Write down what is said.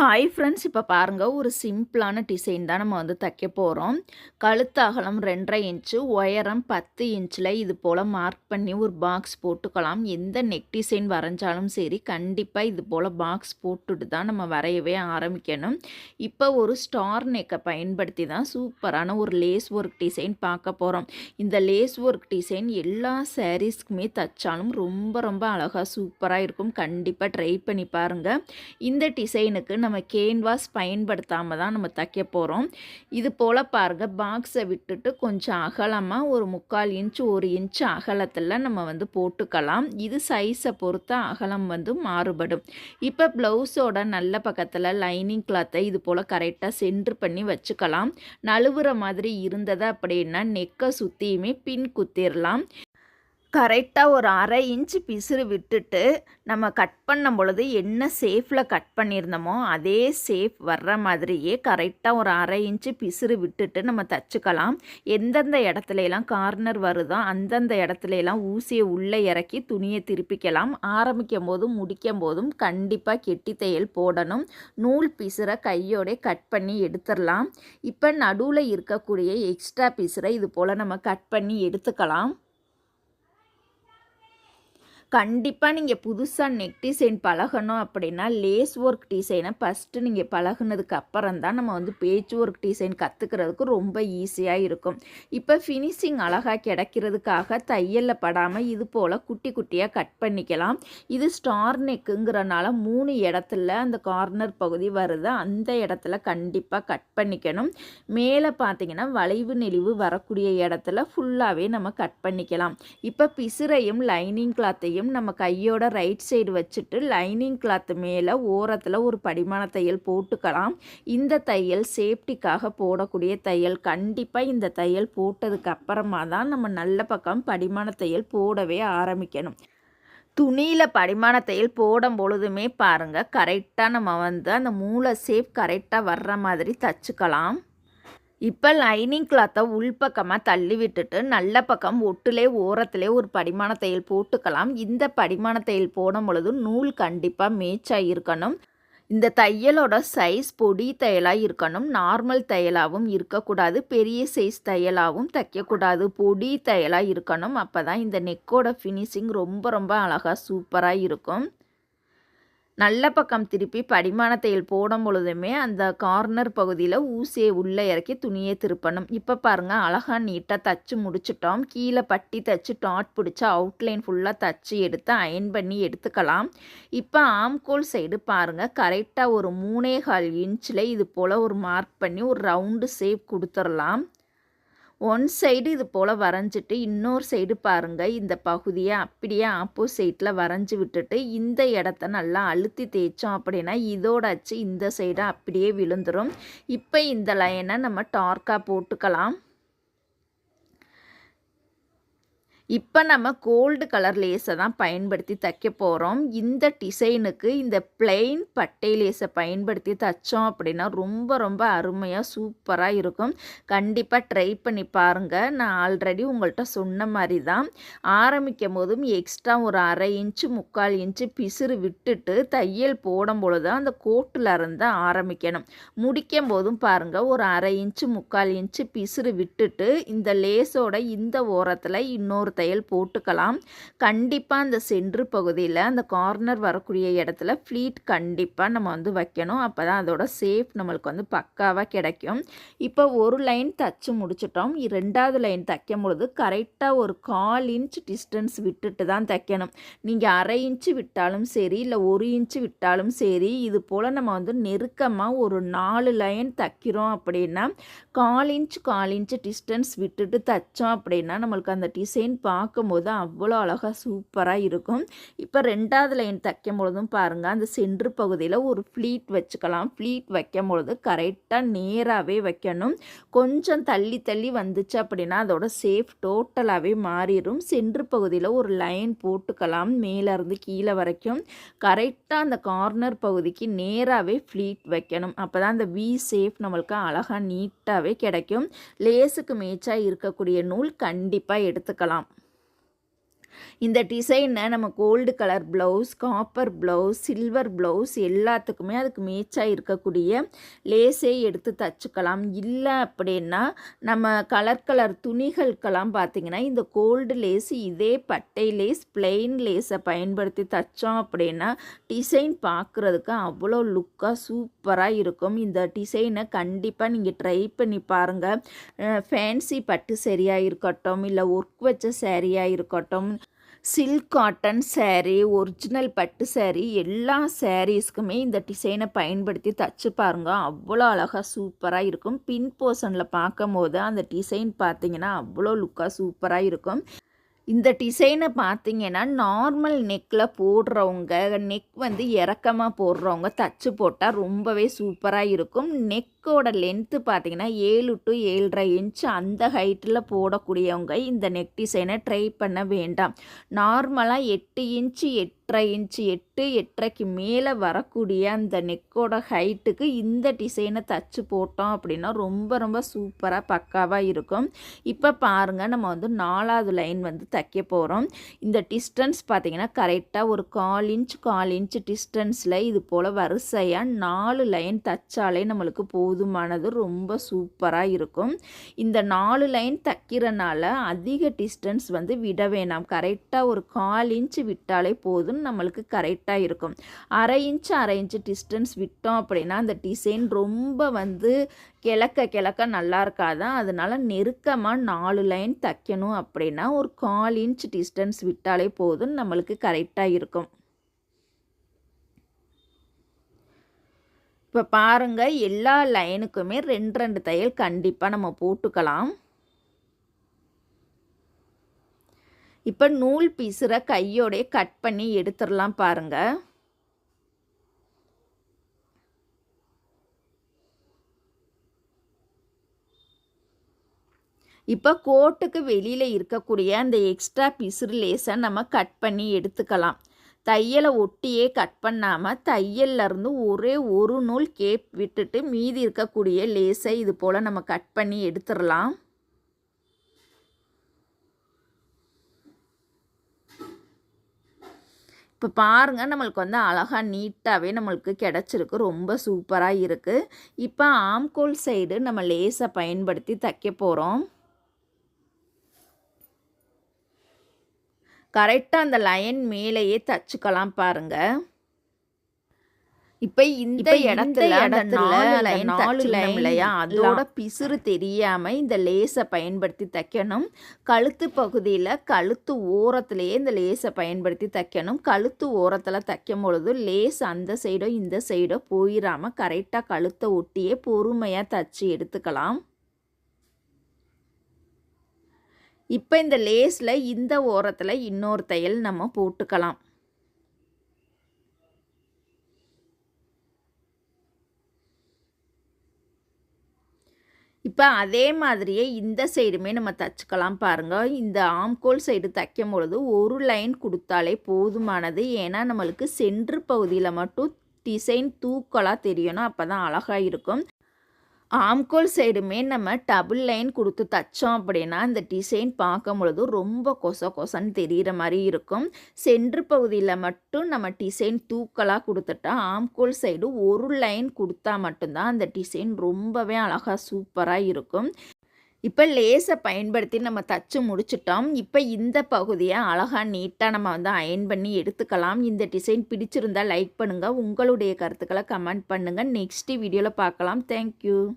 Hi friends இப்போ பாருங்கள் ஒரு சிம்பிளான டிசைன் தான் நம்ம வந்து தைக்க போகிறோம் கழுத்து அகலம் ரெண்டரை இன்ச்சு உயரம் பத்து இன்ச்சில் இது போல் மார்க் பண்ணி ஒரு பாக்ஸ் போட்டுக்கலாம். எந்த நெக் டிசைன் வரைஞ்சாலும் சரி கண்டிப்பாக இது போல் பாக்ஸ் போட்டுட்டு தான் நம்ம வரையவே ஆரம்பிக்கணும். இப்போ ஒரு ஸ்டார் நெக்கை பயன்படுத்தி தான் சூப்பரான ஒரு லேஸ் ஒர்க் டிசைன் பார்க்க போகிறோம் இந்த லேஸ் ஒர்க் டிசைன் எல்லா சாரீஸ்க்குமே தைச்சாலும் ரொம்ப ரொம்ப அழகாக சூப்பராக இருக்கும். கண்டிப்பாக ட்ரை பண்ணி பாருங்கள் இந்த டிசைனுக்கு நம்ம நம்ம கேன்வாஸ் பயன்படுத்தாமல் தான் நம்ம தைக்க போகிறோம் இது போல் பாருங்கள் பாக்ஸை விட்டுட்டு கொஞ்சம் அகலமாக ஒரு முக்கால் இன்ச்சு ஒரு இன்ச்சு அகலத்தில் நம்ம வந்து போட்டுக்கலாம். இது சைஸை பொறுத்த அகலம் வந்து மாறுபடும். இப்போ ப்ளவுஸோட நல்ல பக்கத்தில் லைனிங் கிளாத்தை இது போல் கரெக்டாக சென்ட்ரு பண்ணி வச்சுக்கலாம். நழுவுற மாதிரி இருந்தது அப்படின்னா நெக்கை சுற்றியுமே பின் குத்திடலாம் கரெக்டாக ஒரு அரை இன்ச்சு பிசுறு விட்டுட்டு நம்ம கட் பண்ணும் பொழுது என்ன சேஃபில் கட் பண்ணியிருந்தோமோ அதே சேஃப் வர்ற மாதிரியே கரெக்டாக ஒரு அரை இன்ச்சு பிசுறு விட்டுட்டு நம்ம தச்சுக்கலாம். எந்தெந்த இடத்துலலாம் கார்னர் வருதோ அந்தந்த இடத்துலலாம் ஊசியை உள்ளே இறக்கி துணியை திருப்பிக்கலாம். ஆரம்பிக்கும் போதும் முடிக்கும் போதும் கண்டிப்பாக கெட்டி தையல் போடணும். நூல் பிசுரை கையோட கட் பண்ணி எடுத்துடலாம். இப்போ நடுவில் இருக்கக்கூடிய எக்ஸ்ட்ரா பிசுரை இது போல் நம்ம கட் பண்ணி எடுத்துக்கலாம். கண்டிப்பாக நீங்கள் புதுசாக நெக் டிசைன் பழகணும் அப்படின்னா லேஸ் ஒர்க் டிசைனை ஃபஸ்ட்டு நீங்கள் பழகுனதுக்கு அப்புறம் தான் நம்ம வந்து பேச்சு ஒர்க் டிசைன் கற்றுக்கிறதுக்கு ரொம்ப ஈஸியாக இருக்கும். இப்போ ஃபினிஷிங் அழகாக கிடைக்கிறதுக்காக தையலில் படாமல் இது போல் குட்டி குட்டியாக கட் பண்ணிக்கலாம். இது ஸ்டார் நெக்குங்கிறனால மூணு இடத்துல அந்த கார்னர் பகுதி வருது அந்த இடத்துல கண்டிப்பாக கட் பண்ணிக்கணும். மேலே பார்த்தீங்கன்னா வளைவு நெளிவு வரக்கூடிய இடத்துல ஃபுல்லாகவே நம்ம கட் பண்ணிக்கலாம். இப்போ பிசுரையும் லைனிங் கிளாத்தையும் தையலையும் நம்ம கையோட ரைட் சைடு வச்சுட்டு லைனிங் கிளாத் மேலே ஓரத்தில் ஒரு படிமான தையல் போட்டுக்கலாம். இந்த தையல் சேஃப்டிக்காக போடக்கூடிய தையல். கண்டிப்பாக இந்த தையல் போட்டதுக்கு அப்புறமா தான் நம்ம நல்ல பக்கம் படிமான தையல் போடவே ஆரம்பிக்கணும். துணியில் படிமான தையல் போடும் பொழுதுமே பாருங்கள் கரெக்டாக நம்ம வந்து அந்த மூளை சேஃப் கரெக்டாக வர்ற மாதிரி தச்சுக்கலாம். இப்போ லைனிங் கிளாத்தை உள்பக்கமாக தள்ளி விட்டுட்டு நல்ல பக்கம் ஒட்டுலே ஓரத்திலே ஒரு படிமான தையல் போட்டுக்கலாம். இந்த படிமான தையல் போடும் பொழுது நூல் கண்டிப்பாக மேய்ச்சாக இருக்கணும் இந்த தையலோட சைஸ் பொடி தையலாக இருக்கணும். நார்மல் தையலாகவும் இருக்கக்கூடாது. பெரிய சைஸ் தையலாகவும் தைக்கக்கூடாது. பொடி தையலாக இருக்கணும். அப்போ தான் இந்த நெக்கோட ஃபினிஷிங் ரொம்ப ரொம்ப அழகாக சூப்பராக இருக்கும். நல்ல பக்கம் திருப்பி படிமான தையல் போடும் பொழுதுமே அந்த கார்னர் பகுதியில் ஊசியை உள்ளே இறக்கி துணியை திருப்பணும். இப்போ பாருங்கள் அழகாக நீட்டாக தச்சு முடிச்சிட்டோம். கீழே பட்டி தச்சு டாட் பிடிச்சி அவுட்லைன் ஃபுல்லாக தச்சு எடுத்து அயன் பண்ணி எடுத்துக்கலாம். இப்போ ஆம்கோல் சைடு பாருங்கள் கரெக்டாக ஒரு மூணே கால் இன்ச்சில் இது போல் ஒரு மார்க் பண்ணி ஒரு ரவுண்டு ஷேப் கொடுத்துடலாம். ஒன் சைடு இது போல் வரைஞ்சிட்டு இன்னொரு சைடு பாருங்கள் இந்த பகுதியை அப்படியே ஆப்போசைட்டில் வரைஞ்சி விட்டுட்டு இந்த இடத்த நல்லா அழுத்தி தேய்ச்சோம் அப்படின்னா இதோட அச்சு இந்த சைடு அப்படியே விழுந்துடும் இப்போ இந்த லைனை நம்ம டார்க்காக போட்டுக்கலாம். இப்போ நம்ம கோல்டு கலர் லேஸை தான் பயன்படுத்தி தைக்க போகிறோம் இந்த டிசைனுக்கு இந்த பிளெயின் பட்டை லேஸை பயன்படுத்தி தைச்சோம் அப்படின்னா ரொம்ப ரொம்ப அருமையாக சூப்பராக இருக்கும். கண்டிப்பாக ட்ரை பண்ணி பாருங்கள் நான் ஆல்ரெடி உங்கள்கிட்ட சொன்ன மாதிரி தான். ஆரம்பிக்கும் போதும் எக்ஸ்ட்ரா ஒரு அரை இன்ச்சு முக்கால் இன்ச்சு பிசுறு விட்டுட்டு தையல் போடும் பொழுது அந்த கோட்டில் இருந்து ஆரம்பிக்கணும். முடிக்கும் போதும் பாருங்கள் ஒரு அரை இன்ச்சு முக்கால் இன்ச்சு பிசுறு விட்டுட்டு இந்த லேஸோட இந்த ஓரத்தில் இன்னொரு தையல் போட்டுக்கலாம். கண்டிப்பாக அந்த சென்ட்ரு பகுதியில் அந்த கார்னர் வரக்கூடிய இடத்துல ஃப்ளீட் கண்டிப்பாக நம்ம வந்து வைக்கணும். அப்போ தான் அதோட சேஃப் நம்மளுக்கு வந்து பக்காவாக கிடைக்கும். இப்போ ஒரு லைன் தச்சு முடிச்சிட்டோம். ரெண்டாவது லைன் தைக்கும் பொழுது கரெக்டாக ஒரு கால் இன்ச் டிஸ்டன்ஸ் விட்டுட்டு தான் தைக்கணும். நீங்கள் அரை இன்ச்சு விட்டாலும் சரி இல்லை ஒரு இன்ச்சு விட்டாலும் சரி இது போல் நம்ம வந்து நெருக்கமாக ஒரு நாலு லைன் தைக்கிறோம் அப்படின்னா கால் இன்ச் கால் இன்ச்சு டிஸ்டன்ஸ் விட்டுட்டு தைச்சோம் அப்படின்னா நம்மளுக்கு அந்த டிசைன் பார்க்கும்போது அவ்வளோ அழகாக சூப்பராக இருக்கும். இப்போ ரெண்டாவது லைன் தைக்கும் பொழுதும் பாருங்கள் அந்த சென்ட்ரு பகுதியில் ஒரு ஃப்ளீட் வச்சுக்கலாம். ஃப்ளீட் வைக்கும் பொழுது கரெக்டாக நேராகவே வைக்கணும். கொஞ்சம் தள்ளி தள்ளி வந்துச்சு அப்படின்னா அதோட சேஃப் டோட்டலாகவே மாறிடும். சென்ட்ரு பகுதியில் ஒரு லைன் போட்டுக்கலாம் மேலேருந்து கீழே வரைக்கும். கரெக்டாக அந்த கார்னர் பகுதிக்கு நேராகவே ஃப்ளீட் வைக்கணும். அப்போ தான் அந்த வி சேஃப் நம்மளுக்கு அழகாக நீட்டாகவே கிடைக்கும். லேஸுக்கு மேய்ச்சாக இருக்கக்கூடிய நூல் கண்டிப்பாக எடுத்துக்கலாம். இந்த டிசைனை நம்ம gold colour blouse copper blouse silver blouse எல்லாத்துக்குமே அதுக்கு மேட்சாக இருக்கக்கூடிய லேஸே எடுத்து தச்சுக்கலாம். இல்லை அப்படின்னா நம்ம கலர் கலர் துணிகளுக்கெல்லாம் பார்த்திங்கன்னா இந்த கோல்டு லேஸ் இதே பட்டை லேஸ் பிளெயின் லேஸை பயன்படுத்தி தைச்சோம் அப்படின்னா டிசைன் பார்க்குறதுக்கு அவ்வளோ லுக்காக சூப்பராக இருக்கும். இந்த டிசைனை கண்டிப்பாக நீங்கள் ட்ரை பண்ணி பாருங்கள் ஃபேன்சி பட்டு சரியாக இருக்கட்டும் இல்லை ஒர்க் வச்ச சேரீயாக இருக்கட்டும் சில்க் காட்டன் சேரீ ஒரிஜினல் பட்டு சேரீ எல்லா சேரீஸ்க்குமே இந்த டிசைனை பயன்படுத்தி தச்சு பாருங்க. அவ்வளோ அழகாக சூப்பராக இருக்கும். பின் போர்ஷனில் பார்க்கும் போது அந்த டிசைன் பார்த்தீங்கன்னா அவ்வளோ லுக்காக சூப்பராக இருக்கும். இந்த டிசைனை பார்த்தீங்கன்னா நார்மல் நெக்கில் போடுறவங்க நெக் வந்து இறக்கமாக போடுறவங்க தச்சு போட்டால் ரொம்பவே சூப்பராக இருக்கும். நெக் நெக்கோட லென்த்து பார்த்தீங்கன்னா ஏழு டு ஏழரை இன்ச் அந்த ஹைட்டில் போடக்கூடியவங்க இந்த நெக் டிசைனை ட்ரை பண்ண வேண்டாம். நார்மலாக எட்டு இன்ச்சு எட்டரை இன்ச்சு எட்டு எட்டரைக்கு மேலே வரக்கூடிய அந்த நெக்கோட ஹைட்டுக்கு இந்த டிசைனை தச்சு போட்டோம் அப்படின்னா ரொம்ப ரொம்ப சூப்பராக பக்காவாக இருக்கும். இப்போ பாருங்கள் நம்ம வந்து நாலாவது லைன் வந்து தைக்க போகிறோம் இந்த டிஸ்டன்ஸ் பார்த்திங்கன்னா கரெக்டாக ஒரு கால் இன்ச் கால் இன்ச் டிஸ்டன்ஸில் இது போல் வரிசையாக நாலு லைன் தைச்சாலே நம்மளுக்கு போதுமானது ரொம்ப சூப்பராக இருக்கும். இந்த நாலு லைன் தைக்கிறனால அதிக டிஸ்டன்ஸ் வந்து விட வேணாம். கரெக்டாக ஒரு கால் இன்ச் விட்டாலே போதும் நம்மளுக்கு கரெக்டாக இருக்கும். அரை இன்ச்சு அரை இன்ச்சு டிஸ்டன்ஸ் விட்டோம் அப்படின்னா அந்த டிசைன் ரொம்ப வந்து கிழக்க கிழக்க நல்லா இருக்காதான் அதனால் நெருக்கமாக நாலு லைன் தைக்கணும் அப்படின்னா ஒரு கால் இன்ச் டிஸ்டன்ஸ் விட்டாலே போதும் நம்மளுக்கு கரெக்டாக இருக்கும். இப்போ பாருங்கள் எல்லா லைனுக்குமே ரெண்டு ரெண்டு தையல் கண்டிப்பாக நம்ம போட்டுக்கலாம். இப்போ நூல் பீசுகிற கையோடைய கட் பண்ணி எடுத்துடலாம் பாருங்கள் இப்போ கோட்டுக்கு வெளியில் இருக்கக்கூடிய அந்த எக்ஸ்ட்ரா பிசுறு லேஸை நம்ம கட் பண்ணி எடுத்துக்கலாம். தையலை ஒட்டியே கட் பண்ணாமல் தையல்லேருந்து ஒரே ஒரு நூல் கேப் விட்டுட்டு மீதி இருக்கக்கூடிய லேஸை இது போல் நம்ம கட் பண்ணி எடுத்துடலாம். இப்போ பாருங்கள் நம்மளுக்கு வந்து அழகாக நீட்டாகவே நம்மளுக்கு கிடச்சிருக்கு. ரொம்ப சூப்பராக இருக்குது இப்போ ஆம்கோல் சைடு நம்ம லேஸை பயன்படுத்தி தைக்க போகிறோம் கரெக்டாக அந்த லைன் மேலேயே தச்சுக்கலாம் பாருங்கள் இப்போ இந்த இடத்துல இடத்துல நாலு லைன் இல்லையா? அதோட பிசுறு தெரியாமல் இந்த லேஸை பயன்படுத்தி தைக்கணும். கழுத்து பகுதியில் கழுத்து ஓரத்துலேயே இந்த லேஸை பயன்படுத்தி தைக்கணும். கழுத்து ஓரத்தில் தைக்கும் பொழுது லேஸ் அந்த சைடோ இந்த சைடோ போயிடாமல் கரெக்டாக கழுத்தை ஒட்டியே பொறுமையாக தச்சு எடுத்துக்கலாம். இப்போ இந்த லேஸில் இந்த ஓரத்தில் இன்னொரு தையல் நம்ம போட்டுக்கலாம். இப்போ அதே மாதிரியே இந்த சைடுமே நம்ம தைச்சிக்கலாம் பாருங்கள் இந்த ஆம்கோல் சைடு தைக்கும் பொழுது ஒரு லைன் கொடுத்தாலே போதுமானது. ஏன்னா நம்மளுக்கு சென்று பகுதியில் மட்டும் டிசைன் தூக்கலாக தெரியணும். அப்போ தான் அழகாக இருக்கும். ஆம்கோல் சைடுமே நம்ம டபுள் லைன் கொடுத்து தைச்சோம் அப்படின்னா அந்த டிசைன் பார்க்கும் பொழுது ரொம்ப கொச கொசன்னு தெரிகிற மாதிரி இருக்கும். சென்ட்ரு பகுதியில் மட்டும் நம்ம டிசைன் தூக்கலாக கொடுத்துட்டா ஆம்கோல் சைடு ஒரு லைன் கொடுத்தா மட்டும்தான் அந்த டிசைன் ரொம்பவே அழகாக சூப்பராக இருக்கும். இப்போ லேஸை பயன்படுத்தி நம்ம தச்சு முடிச்சிட்டோம். இப்போ இந்த பகுதியை அழகாக நீட்டாக நம்ம வந்து அயன் பண்ணி எடுத்துக்கலாம். இந்த டிசைன் பிடிச்சிருந்தால் லைக் பண்ணுங்கள் உங்களுடைய கருத்துக்களை கமெண்ட் பண்ணுங்கள் நெக்ஸ்ட் வீடியோவில் பார்க்கலாம். தேங்க்யூ